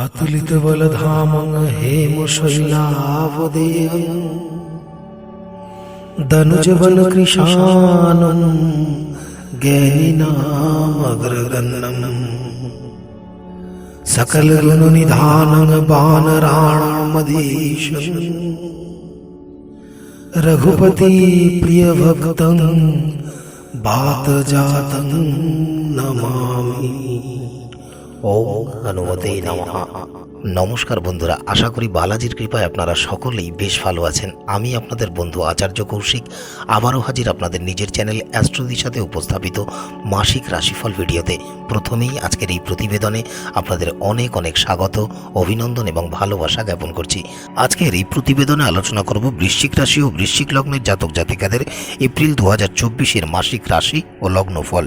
अतुलितबलधाम हेमशैलावदेयम् कृशानं ज्ञनाग्रगन्द सकलनिधानं बाणराणामधीश रघुपतिप्रियभक्त बातजातं नमामि। ওম নমস্কার বন্ধুরা, আশা করি বালাজির কৃপায় আপনারা সকলেই বেশ ভালো আছেন। আমি আপনাদের বন্ধু আচার্য কৌশিক, আবারও হাজির আপনাদের নিজের চ্যানেল অ্যাস্ট্রোদির সাথে উপস্থাপিত মাসিক রাশিফল ভিডিওতে। প্রথমেই আজকের এই প্রতিবেদনে আপনাদের অনেক অনেক স্বাগত, অভিনন্দন এবং ভালোবাসা জ্ঞাপন করছি। আজকের এই প্রতিবেদনে আলোচনা করব বৃশ্চিক রাশি ও বৃশ্চিক লগ্নের জাতক জাতিকাদের এপ্রিল দু হাজার মাসিক রাশি ও লগ্নফল।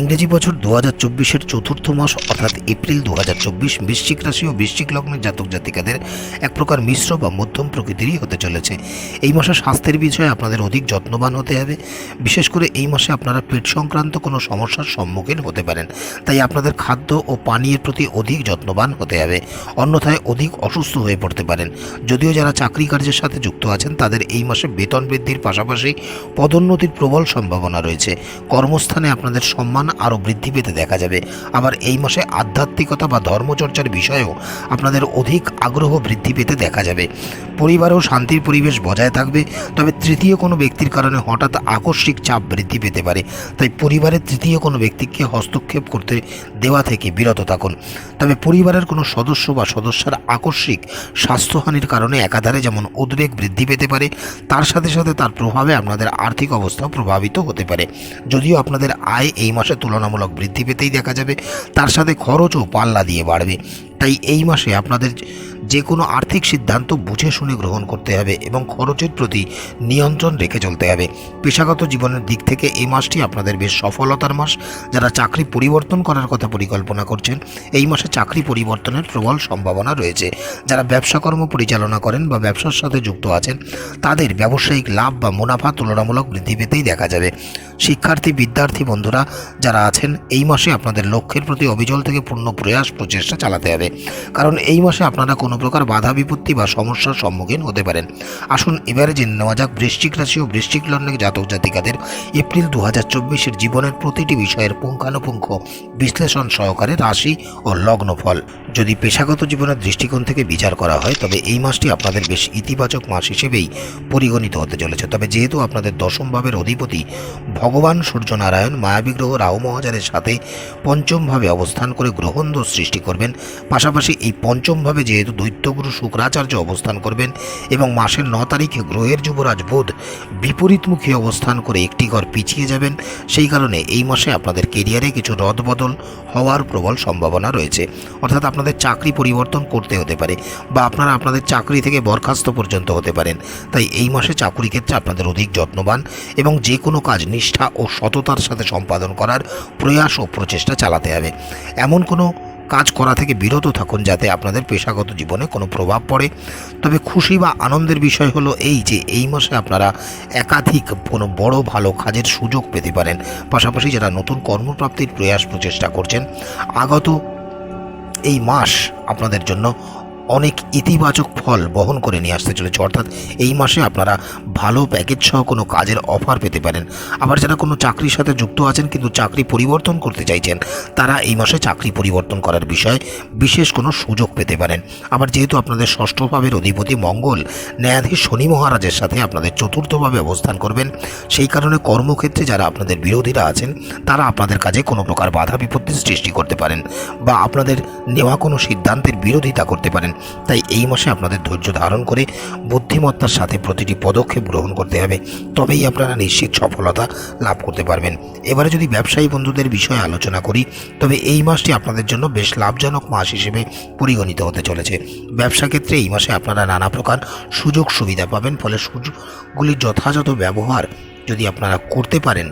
ইংরেজি বছর দু হাজার চব্বিশের চতুর্থ মাস, অর্থাৎ এপ্রিল দু হাজার চব্বিশ বৃশ্চিক রাশি ও বৃশ্চিক লগ্নের জাতক জাতিকাদের এক প্রকার মিশ্র বা মধ্যম প্রকৃতিরই হতে চলেছে। এই মাসে স্বাস্থ্যের বিষয়ে আপনাদের অধিক যত্নবান হতে হবে। বিশেষ করে এই মাসে আপনারা পেট সংক্রান্ত কোনো সমস্যার সম্মুখীন হতে পারেন। তাই আপনাদের খাদ্য ও পানীয়ের প্রতি অধিক যত্নবান হতে হবে। অন্যথায় অধিক অসুস্থ হয়ে পড়তে পারেন। যদিও যারা চাকরি কার্যের সাথে যুক্ত আছেন, তাদের এই মাসে বেতন বৃদ্ধির পাশাপাশি পদোন্নতির প্রবল সম্ভাবনা রয়েছে। কর্মস্থানে আপনাদের সম্মান আরও বৃদ্ধি পেতে দেখা যাবে। আবার এই মাসে আধ্যাত্মিকতা বা ধর্মচর্চার বিষয়েও আপনাদের অধিক আগ্রহ বৃদ্ধি পেতে দেখা যাবে। পরিবারেও শান্তির পরিবেশ বজায় থাকবে, তবে তৃতীয় কোনো ব্যক্তির কারণে হঠাৎ আকস্মিক চাপ বৃদ্ধি পেতে পারে। তাই পরিবারের তৃতীয় কোনো ব্যক্তিকে হস্তক্ষেপ করতে দেওয়া থেকে বিরত থাকুন। তবে পরিবারের কোনো সদস্য বা সদস্যের আকস্মিক স্বাস্থ্যহানির কারণে একাধারে যেমন উদ্বেগ বৃদ্ধি পেতে পারে, তার সাথে সাথে তার প্রভাবে আপনাদের আর্থিক অবস্থাও প্রভাবিত হতে পারে। যদিও আপনাদের আয় এই মাসে তুলনামূলক বৃদ্ধি পেতেই দেখা যাবে। তার সাথে খরচও পাল্লা দিয়ে বাড়বে। তাই এই মাসে আপনাদের যে কোনো আর্থিক সিদ্ধান্ত বুঝে শুনে গ্রহণ করতে হবে এবং খরচের প্রতি নিয়ন্ত্রণ রেখে চলতে হবে। পেশাগত জীবনের দিক থেকে এই মাসটি আপনাদের বেশ সফলতার মাস। যারা চাকরি পরিবর্তন করার কথা পরিকল্পনা করছেন, এই মাসে চাকরি পরিবর্তনের প্রবল সম্ভাবনা রয়েছে। যারা ব্যবসাকর্ম পরিচালনা করেন বা ব্যবসার সাথে যুক্ত আছেন, তাদের ব্যবসায়িক লাভ বা মুনাফা তুলনামূলক বৃদ্ধি পেতেই দেখা যাবে। শিক্ষার্থী, বিদ্যার্থী বন্ধুরা, যারা আছেন, এই মাসে আপনাদের লক্ষ্যের প্রতি অবিচল থেকে পূর্ণ প্রয়াস প্রচেষ্টা চালাতে হবে। কারণ এই মাসে আপনারা কোনো প্রকার বাধা, বিপত্তি বা সমস্যার সম্মুখীন হতে পারেন। আসুন এবারে জেনে নেওয়া যাক বৃশ্চিক রাশি ও বৃশ্চিক লগ্নের জাতক জাতিকাদের এপ্রিল দু হাজার চব্বিশের জীবনের প্রতিটি বিষয়ের পুঙ্খানুপুঙ্খ বিশ্লেষণ সহকারে রাশি ও লগ্নফল। যদি পেশাগত জীবনের দৃষ্টিকোণ থেকে বিচার করা হয়, তবে এই মাসটি আপনাদের বেশ ইতিবাচক মাস হিসেবেই পরিগণিত হতে চলেছে। তবে যেহেতু আপনাদের দশম ভাবের অধিপতি ভগবান সূর্যনারায়ণ মায়াবিগ্রহ রাহু মহাজারের সাথে পঞ্চমভাবে অবস্থান করে গ্রহণদোষ সৃষ্টি করবেন, পাশাপাশি এই পঞ্চমভাবে যেহেতু দৈত্যগুরু শুক্রাচার্য অবস্থান করবেন এবং মাসের ন তারিখে গ্রহের যুবরাজ বুধ বিপরীতমুখী অবস্থান করে একটি ঘর পিছিয়ে যাবেন। সেই কারণে এই মাসে আপনাদের কেরিয়ারে কিছু রদবদল হওয়ার প্রবল সম্ভাবনা রয়েছে। অর্থাৎ আপনাদের চাকরি পরিবর্তন করতে হতে পারে বা আপনারা আপনাদের চাকরি থেকে বরখাস্ত পর্যন্ত হতে পারেন। তাই এই মাসে চাকরি ক্ষেত্রে আপনাদের অধিক যত্নবান এবং যে কোনো কাজ নিষ্ঠা ও সততার সাথে সম্পাদন করার প্রয়াস ও প্রচেষ্টা চালাতে হবে। এমন কোনো কাজ করা থেকে বিরত থাকুন যাতে আপনাদের পেশাগত জীবনে কোনো প্রভাব পড়ে। তবে খুশি বা আনন্দের বিষয় হলো এই যে, এই মাসে আপনারা একাধিক কোনো বড় ভালো কাজের সুযোগ পেতে পারেন। পাশাপাশি যারা নতুন কর্মপ্রাপ্তির প্রয়াস প্রচেষ্টা করছেন, আগত এই মাস আপনাদের জন্য অনেক ইতিবাচক ফল বহন করে নিয়ে আসতে চলেছে। অর্থাৎ এই মাসে আপনারা ভালো প্যাকেজ সহ কোনো কাজের অফার পেতে পারেন। আবার যারা কোনো চাকরির সাথে যুক্ত আছেন কিন্তু চাকরি পরিবর্তন করতে চাইছেন, তারা এই মাসে চাকরি পরিবর্তন করার বিষয়ে বিশেষ কোনো সুযোগ পেতে পারেন। আবার যেহেতু আপনাদের ষষ্ঠ ভাবের অধিপতি মঙ্গল, ন্যায়াধীশ শনি মহারাজের সাথে আপনাদের চতুর্থভাবে অবস্থান করবেন, সেই কারণে কর্মক্ষেত্রে যারা আপনাদের বিরোধীরা আছেন, তারা আপনাদের কাজে কোনো প্রকার বাধা বিপত্তির সৃষ্টি করতে পারেন বা আপনাদের নেওয়া কোনো সিদ্ধান্তের বিরোধিতা করতে পারেন। তাই এই মাসে আপনাদের ধৈর্য ধারণ করে বুদ্ধিমত্তার সাথে প্রতিটি পদক্ষেপ গ্রহণ করতে হবে। তবেই আপনারা নিশ্চিত সফলতা লাভ করতে পারবেন। এবারে যদি ব্যবসায়ী বন্ধুদের বিষয়ে আলোচনা করি, তবে এই মাসটি আপনাদের জন্য বেশ লাভজনক মাস হিসেবে পরিগণিত হতে চলেছে। ব্যবসা ক্ষেত্রে এই মাসে আপনারা নানা প্রকার সুযোগ সুবিধা পাবেন, ফলে সুযোগগুলির যথাযথ ব্যবহার যদি আপনারা করতে পারেন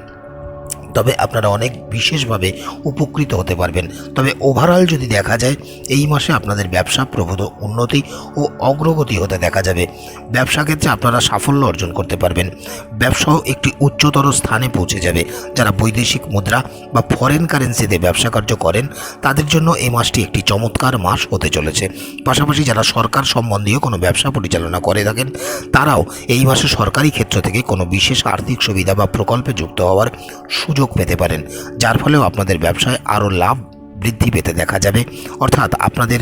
তবে আপনারা অনেক বিশেষভাবে উপকৃত হতে পারবেন। তবে ওভারঅল যদি দেখা যায়, এই মাসে আপনাদের ব্যবসা প্রভূত উন্নতি ও অগ্রগতি হতে দেখা যাবে। ব্যবসা ক্ষেত্রে আপনারা সাফল্য অর্জন করতে পারবেন। ব্যবসাও একটি উচ্চতর স্থানে পৌঁছে যাবে। যারা বৈদেশিক মুদ্রা বা ফরেন কারেন্সিতে ব্যবসা কার্য করেন, তাদের জন্য এই মাসটি একটি চমৎকার মাস হতে চলেছে। পাশাপাশি যারা সরকার সম্বন্ধীয় কোনো ব্যবসা পরিচালনা করে থাকেন, তারাও এই মাসে সরকারি ক্ষেত্র থেকে কোনো বিশেষ আর্থিক সুবিধা বা প্রকল্পে যুক্ত হওয়ার সুযোগ পেতে পারেন যার ফলেও আপনাদের ব্যবসায় আরও লাভ বৃদ্ধি পেতে দেখা যাবে। অর্থাৎ আপনাদের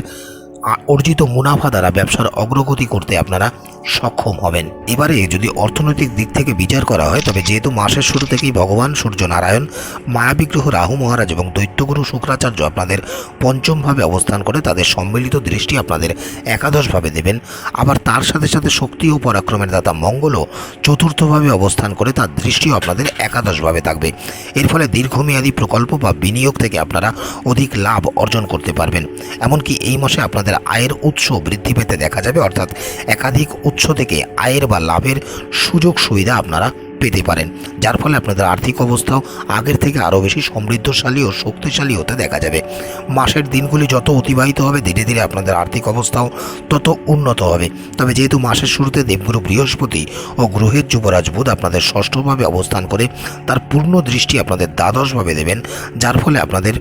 অর্জিত মুনাফা দ্বারা ব্যবসার অগ্রগতি করতে আপনারা সক্ষম হবেন। এবারে যদি অর্থনৈতিক দিক থেকে বিচার করা হয়, তবে যেহেতু মাসের শুরু থেকেই ভগবান সূর্য নারায়ণ মায়াবিগ্রহ রাহু মহারাজ এবং দৈত্যগুরু শুক্রাচার্য আপনাদের পঞ্চমভাবে অবস্থান করে, তাদের সম্মিলিত দৃষ্টি আপনাদের একাদশভাবে দেবেন। আবার তার সাথে সাথে শক্তি ও পরাক্রমের দাতা মঙ্গলও চতুর্থভাবে অবস্থান করে, তার দৃষ্টিও আপনাদের একাদশভাবে থাকবে। এর ফলে দীর্ঘমেয়াদী প্রকল্প বা বিনিয়োগ থেকে আপনারা অধিক লাভ অর্জন করতে পারবেন। এমনকি এই মাসে আপনাদের আয়ের উৎস বৃদ্ধি পেতে দেখা যাবে, অর্থাৎ একাধিক উৎস থেকে আয়ের বা লাভের সুযোগ সুবিধা আপনারা পেতে পারেন। যার ফলে আপনাদের আর্থিক অবস্থাও আগের থেকে আরও বেশি সমৃদ্ধশালী ও শক্তিশালী হতে দেখা যাবে। মাসের দিনগুলি যত অতিবাহিত হবে, ধীরে ধীরে আপনাদের আর্থিক অবস্থাও তত উন্নত হবে। তবে যেহেতু মাসের শুরুতে দেবগুরু বৃহস্পতি ও গ্রহের যুবরাজ বুধ আপনাদের ষষ্ঠভাবে অবস্থান করে, তার পূর্ণ দৃষ্টি আপনাদের দ্বাদশভাবে দেবেন, যার ফলে আপনাদের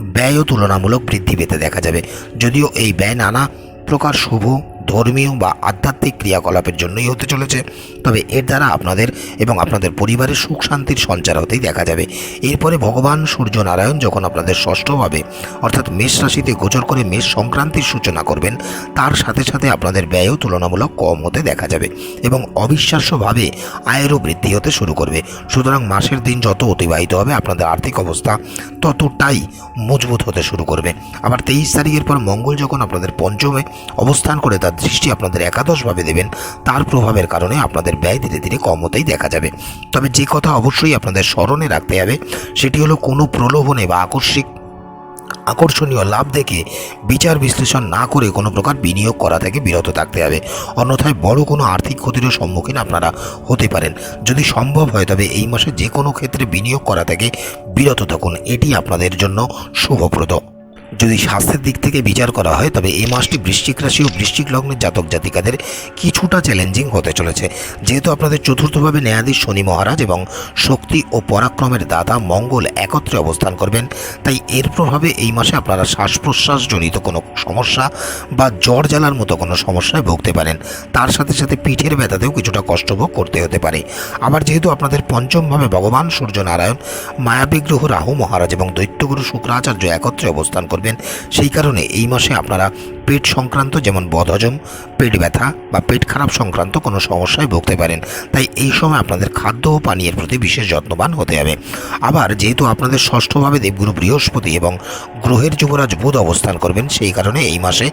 ব্যয়ও তুলনামূলক বৃদ্ধি পেতে দেখা যাবে। যদিও এই ব্যয় নানা প্রকার শুভ ধর্মীয় বা আধ্যাত্মিক ক্রিয়াকলাপের জন্যই হতে চলেছে। তবে এর দ্বারা আপনাদের এবং আপনাদের পরিবারের সুখ শান্তির সঞ্চার হতেই দেখা যাবে। এরপরে ভগবান সূর্য নারায়ণ যখন আপনাদের ষষ্ঠভাবে অর্থাৎ মেষ রাশিতে গোচর করে মেষ সংক্রান্তির সূচনা করবেন, তার সাথে সাথে আপনাদের ব্যয়ও তুলনামূলক কম হতে দেখা যাবে এবং অবিশ্বাস্যভাবে আয়েরও বৃদ্ধি হতে শুরু করবে। সুতরাং মাসের দিন যত অতিবাহিত হবে আপনাদের আর্থিক অবস্থা ততটাই মজবুত হতে শুরু করবে। আবার তেইশ তারিখের পর মঙ্গল যখন আপনাদের পঞ্চমে অবস্থান করে তার দৃষ্টি আপনাদের একাদশভাবে দেবেন। তার প্রভাবের কারণে আপনাদের ব্যয় ধীরে ধীরে কম হতেই দেখা যাবে। তবে যে কথা অবশ্যই আপনাদের স্মরণে রাখতে হবে, সেটি হলো কোনো প্রলোভনে বা আকস্মিক, আকর্ষণীয় লাভ দেখে বিচার বিশ্লেষণ না করে কোনো প্রকার বিনিয়োগ করা থেকে বিরত থাকতে হবে। অন্যথায় বড় কোনো আর্থিক ক্ষতির সম্মুখীন আপনারা হতে পারেন। যদি সম্ভব হয়, তবে এই মাসে যে কোনো ক্ষেত্রে বিনিয়োগ করা থেকে বিরত থাকুন। এটি আপনাদের জন্য শুভপ্রদ। যদি স্বাস্থ্যের দিক থেকে বিচার করা হয়, তবে এই মাসটি বৃশ্চিক রাশি ও বৃশ্চিক লগ্নের জাতক জাতিকাদের কিছুটা চ্যালেঞ্জিং হতে চলেছে। যেহেতু আপনাদের চতুর্থভাবে ন্যায়াধীশ শনি মহারাজ এবং শক্তি ও পরাক্রমের দাতা মঙ্গল একত্রে অবস্থান করবেন, তাই এর প্রভাবে এই মাসে আপনারা শ্বাস প্রশ্বাসজনিত কোনো সমস্যা বা জ্বর জ্বালার মতো কোনো সমস্যায় ভুগতে পারেন। তার সাথে সাথে পিঠের ব্যথাতেও কিছুটা কষ্টভোগ করতে হতে পারে। আবার যেহেতু আপনাদের পঞ্চমভাবে ভগবান সূর্য নারায়ণ মায়াবিগ্রহ রাহু মহারাজ এবং দৈত্যগুরু শুক্রাচার্য একত্রে অবস্থান করবেন সেই কারণে এই মাসে আপনারা পেট সংক্রান্ত যেমন বদহজম পেট ব্যথা বা পেট খারাপ সংক্রান্ত কোনো সমস্যায় ভুগতে পারেন। তাই এই সময় আপনাদের খাদ্য ও পানীয়ের প্রতি বিশেষ যত্নবান হতে হবে। আবার যেহেতু আপনাদের ষষ্ঠভাবে দেবগুরু বৃহস্পতি এবং গ্রহের যুবরাজ বুধ অবস্থান করবেন, সেই কারণে এই মাসে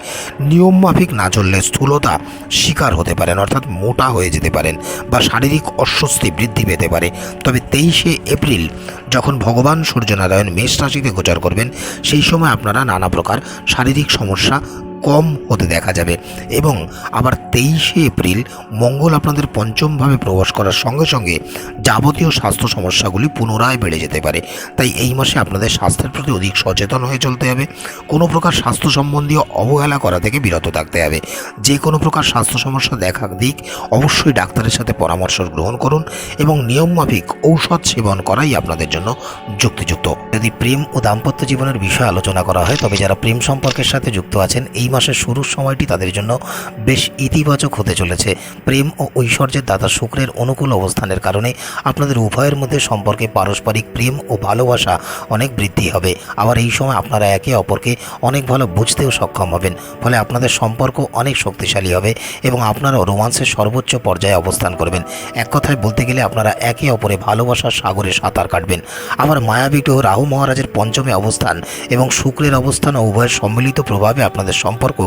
নিয়মমাফিক না চললে স্থূলতা শিকার হতে পারেন, অর্থাৎ মোটা হয়ে যেতে পারেন বা শারীরিক অস্বস্তি বৃদ্ধি পেতে পারে। তবে তেইশে এপ্রিল যখন ভগবান সূর্যনারায়ণ মেষ রাশিতে গোচর করবেন, সেই সময় আপনারা নানা প্রকার শারীরিক সমস্যা কম হতে দেখা যাবে। এবং আবার তেইশে এপ্রিল মঙ্গল আপনাদের পঞ্চমভাবে প্রবেশ করার সঙ্গে সঙ্গে যাবতীয় স্বাস্থ্য সমস্যাগুলি পুনরায় বেড়ে যেতে পারে। তাই এই মাসে আপনাদের স্বাস্থ্যের প্রতি অধিক সচেতন হয়ে চলতে হবে। কোনো প্রকার স্বাস্থ্য সম্বন্ধীয় অবহেলা করা থেকে বিরত থাকতে হবে। যে কোনো প্রকার স্বাস্থ্য সমস্যা দেখা দিক, অবশ্যই ডাক্তারের সাথে পরামর্শ গ্রহণ করুন এবং নিয়মমাফিক ঔষধ সেবন করাই আপনাদের জন্য যুক্তিযুক্ত। যদি প্রেম ও দাম্পত্য জীবনের বিষয়ে আলোচনা করা হয়, তবে যারা প্রেম সম্পর্কের সাথে যুক্ত আছেন, এই মাসের শুরুর সময়টি তাদের জন্য বেশ ইতিবাচক হতে চলেছে। প্রেম ও ঐশ্বর্যের দাতা শুক্রের অনুকূল অবস্থানের কারণে আপনাদের উভয়ের মধ্যে সম্পর্কে পারস্পরিক প্রেম ও ভালোবাসা অনেক বৃদ্ধি হবে। আবার এই সময় আপনারা একে অপরকে অনেক ভালো বুঝতেও সক্ষম হবেন। ফলে আপনাদের সম্পর্ক অনেক শক্তিশালী হবে এবং আপনারাও রোমান্সের সর্বোচ্চ পর্যায়ে অবস্থান করবেন। এক কথায় বলতে গেলে আপনারা একে অপরে ভালোবাসার সাগরে সাঁতার কাটবেন। আবার মায়াবিগ্রহ রাহু মহারাজের পঞ্চমে অবস্থান এবং শুক্রের অবস্থান ও উভয়ের সম্মিলিত প্রভাবে আপনাদের সম্পর্ক সম্পর্ক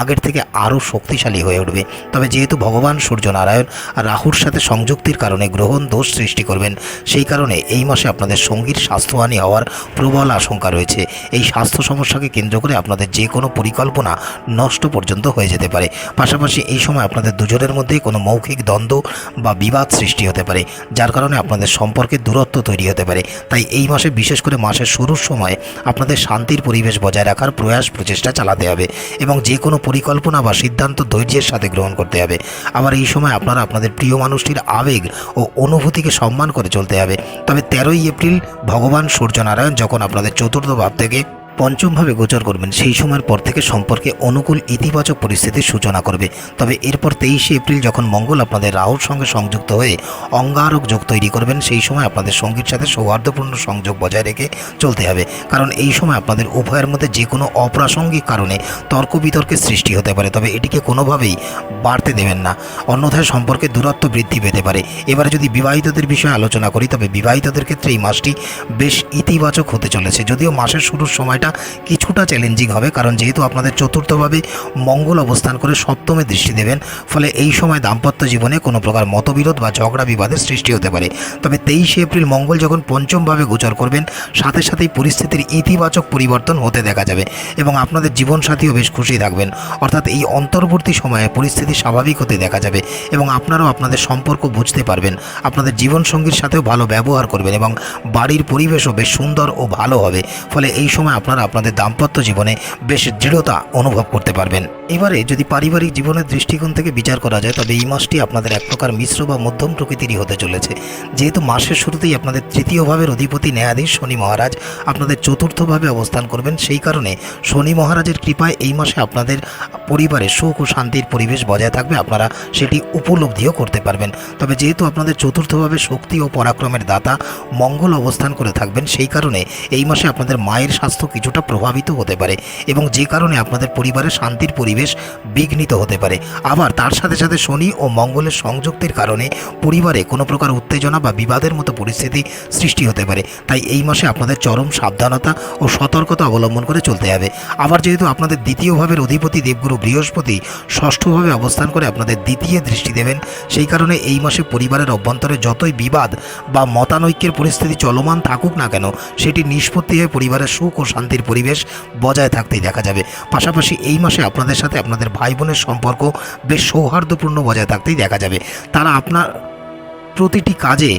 আগের থেকে আরও শক্তিশালী হয়ে উঠবে। তবে যেহেতু ভগবান সূর্যনারায়ণ রাহুর সাথে সংযুক্তির কারণে গ্রহণ দোষ সৃষ্টি করবেন, সেই কারণে এই মাসে আপনাদের সঙ্গীর স্বাস্থ্যহানি হওয়ার প্রবল আশঙ্কা রয়েছে। এই স্বাস্থ্য সমস্যাকে কেন্দ্র করে আপনাদের যে কোনো পরিকল্পনা নষ্ট পর্যন্ত হয়ে যেতে পারে। পাশাপাশি এই সময় আপনাদের দুজনের মধ্যে কোনো মৌখিক দ্বন্দ্ব বা বিবাদ সৃষ্টি হতে পারে, যার কারণে আপনাদের সম্পর্কে দূরত্ব তৈরি হতে পারে। তাই এই মাসে বিশেষ করে মাসের শুরুর সময় আপনাদের শান্তির পরিবেশ বজায় রাখার প্রয়াস প্রচেষ্টা চালাতে হবে। এবং যে কোনো পরিকল্পনা বা সিদ্ধান্ত ধৈর্যের সাথে গ্রহণ করতে হবে। আবার এই সময় আপনারা আপনাদের প্রিয় মানুষটির আবেগ ও অনুভূতিকে সম্মান করে চলতে হবে। তবে তেরোই এপ্রিল ভগবান সূর্যনারায়ণ যখন আপনাদের চতুর্থ ভাব থেকে পঞ্চমভাবে গোচর করবেন। সেই সময়ের পর থেকে সম্পর্কে অনুকূল ইতিবাচক পরিস্থিতির সূচনা করবে। তবে এরপর তেইশে এপ্রিল যখন মঙ্গল আপনাদের রাহুর সঙ্গে সংযুক্ত হয়ে অঙ্গারক যোগ তৈরি করবেন, সেই সময় আপনাদের সঙ্গীর সাথে সৌহার্দ্যপূর্ণ সংযোগ বজায় রেখে চলতে হবে। কারণ এই সময় আপনাদের উভয়ের মধ্যে যে কোনো অপ্রাসঙ্গিক কারণে তর্ক বিতর্কের সৃষ্টি হতে পারে। তবে এটিকে কোনোভাবেই বাড়তে দেবেন না। অন্যথায় সম্পর্কে দূরত্ব বৃদ্ধি পেতে পারে। এবারে যদি বিবাহিতদের বিষয়ে আলোচনা করি, তবে বিবাহিতদের ক্ষেত্রে এই মাসটি বেশ ইতিবাচক হতে চলেছে। যদিও মাসের শুরুর সময়টা কিছুটা চ্যালেঞ্জিং হবে, কারণ যেহেতু আপনাদের চতুর্থভাবে মঙ্গল অবস্থান করে সপ্তমে দৃষ্টি দেবেন, ফলে এই সময় দাম্পত্য জীবনে কোনো প্রকার মতবিরোধ বা ঝগড়া বিবাদের সৃষ্টি হতে পারে। তবে তেইশে এপ্রিল মঙ্গল যখন পঞ্চমভাবে গোচর করবেন, সাথে সাথেই পরিস্থিতির ইতিবাচক পরিবর্তন হতে দেখা যাবে এবং আপনাদের জীবনসাথীও বেশ খুশি থাকবেন। অর্থাৎ এই অন্তর্বর্তী সময়ে পরিস্থিতি স্বাভাবিক হতে দেখা যাবে এবং আপনারাও আপনাদের সম্পর্ক বুঝতে পারবেন। আপনাদের জীবনসঙ্গীর সাথেও ভালো ব্যবহার করবেন এবং বাড়ির পরিবেশও বেশ সুন্দর ও ভালো হবে। ফলে এই সময় আপনারা আপনাদের দাম্পত্য জীবনে বেশ দৃঢ়তা অনুভব করতে পারবেন। এবারে যদি পারিবারিক জীবনের দৃষ্টিকোণ থেকে বিচার করা যায়, তবে এই মাসটি আপনাদের এক প্রকার মিশ্র বা মধ্যম প্রকৃতিরই হতে চলেছে। যেহেতু মাসের শুরুতেই আপনাদের তৃতীয় ভাবের অধিপতি ন্যায়াধীশ শনি মহারাজ আপনাদের চতুর্থভাবে অবস্থান করবেন, সেই কারণে শনি মহারাজের কৃপায় এই মাসে আপনাদের পরিবারে সুখ ও শান্তির পরিবেশ বজায় থাকবে। আপনারা সেটি উপলব্ধিও করতে পারবেন। তবে যেহেতু আপনাদের চতুর্থভাবে শক্তি ও পরাক্রমের দাতা মঙ্গল অবস্থান করে থাকবেন, সেই কারণে এই মাসে আপনাদের মায়ের স্বাস্থ্য কিছুটা প্রভাবিত হতে পারে এবং যে কারণে আপনাদের পরিবারে শান্তির পরিবেশ বিঘ্নিত হতে পারে। আবার তার সাথে সাথে শনি ও মঙ্গলের সংযুক্তির কারণে পরিবারে কোনো প্রকার উত্তেজনা বা বিবাদের মতো পরিস্থিতি সৃষ্টি হতে পারে। তাই এই মাসে আপনাদের চরম সাবধানতা ও সতর্কতা অবলম্বন করে চলতে হবে। আবার যেহেতু আপনাদের দ্বিতীয় ভাবের অধিপতি দেবগুরু বৃহস্পতি ষষ্ঠভাবে অবস্থান করে আপনাদের দ্বিতীয় দৃষ্টি দেবেন, সেই কারণে এই মাসে পরিবারের অভ্যন্তরে যতই বিবাদ বা মতানৈক্যের পরিস্থিতি চলমান থাকুক না কেন, সেটি নিষ্পত্তি হয়ে পরিবারের সুখ ও শান্তির পরিবেশ বজায় থাকতেই দেখা যাবে। পাশাপাশি এই মাসে আপনাদের সাথে আপনাদের ভাই বোনের সম্পর্ক বেশ সৌহার্দ্যপূর্ণ বজায় থাকতেই দেখা যাবে। তারা আপনার প্রতিটি কাজে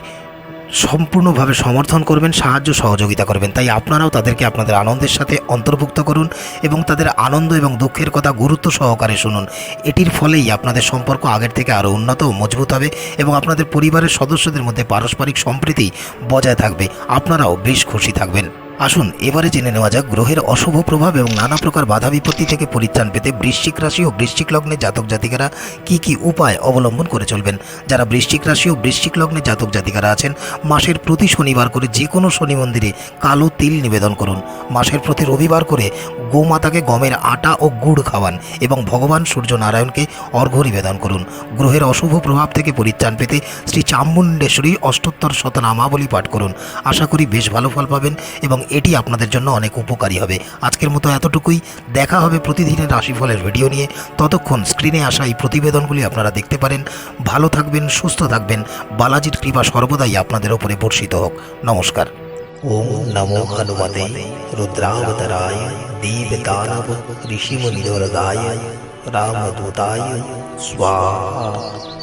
সম্পূর্ণভাবে সমর্থন করবেন, সাহায্য সহযোগিতা করবেন। তাই আপনারাও তাদেরকে আপনাদের আনন্দের সাথে অন্তর্ভুক্ত করুন এবং তাদের আনন্দ এবং দুঃখের কথা গুরুত্ব সহকারে শুনুন। এটির ফলেই আপনাদের সম্পর্ক আগের থেকে আরও উন্নত ও মজবুত হবে এবং আপনাদের পরিবারের সদস্যদের মধ্যে পারস্পরিক সম্প্রীতি বজায় থাকবে। আপনারাও বেশ খুশি থাকবেন। আসুন, এবারে জেনে নেওয়া যাক গ্রহের অশুভ প্রভাব এবং নানা প্রকার বাধা বিপত্তি থেকে পরিত্রাণ পেতে বৃশ্চিক রাশি ও বৃশ্চিক লগ্নে জাতক জাতিকারা কি কি উপায় অবলম্বন করে চলবেন। যারা বৃশ্চিক রাশি ও বৃশ্চিক লগ্নে জাতক জাতিকারা আছেন, মাসের প্রতি শনিবার করে যে কোনো শনি মন্দিরে কালো তিল নিবেদন করুন। মাসের প্রতি রবিবার করে গোমাতাকে গমের আটা ও গুড় খাওয়ান এবং ভগবান সূর্য নারায়ণকে অর্ঘ্য নিবেদন করুন। গ্রহের অশুভ প্রভাব থেকে পরিত্রাণ পেতে শ্রী চামুণ্ডেশ্বরী অষ্টোত্তর শতনামাবলী পাঠ করুন। আশা করি বেশ ভালো ফল পাবেন এবং এটি আপনাদের জন্য অনেক উপকারী হবে। আজকের মতো এতটুকুই। দেখা হবে প্রতিদিনের রাশিফলের ভিডিও নিয়ে। ততক্ষণ স্ক্রিনে আসা এই প্রতিবেদনগুলি আপনারা দেখতে পারেন। ভালো থাকবেন, সুস্থ থাকবেন। বালাজির কৃপা সর্বদাই আপনাদের ওপরে বর্ষিত হোক। নমস্কার। ওম নমো হনুমতে রুদ্রাবতরায় দীপদানব ঋষিমুনিদরদায় রামদূতায় স্বাহা।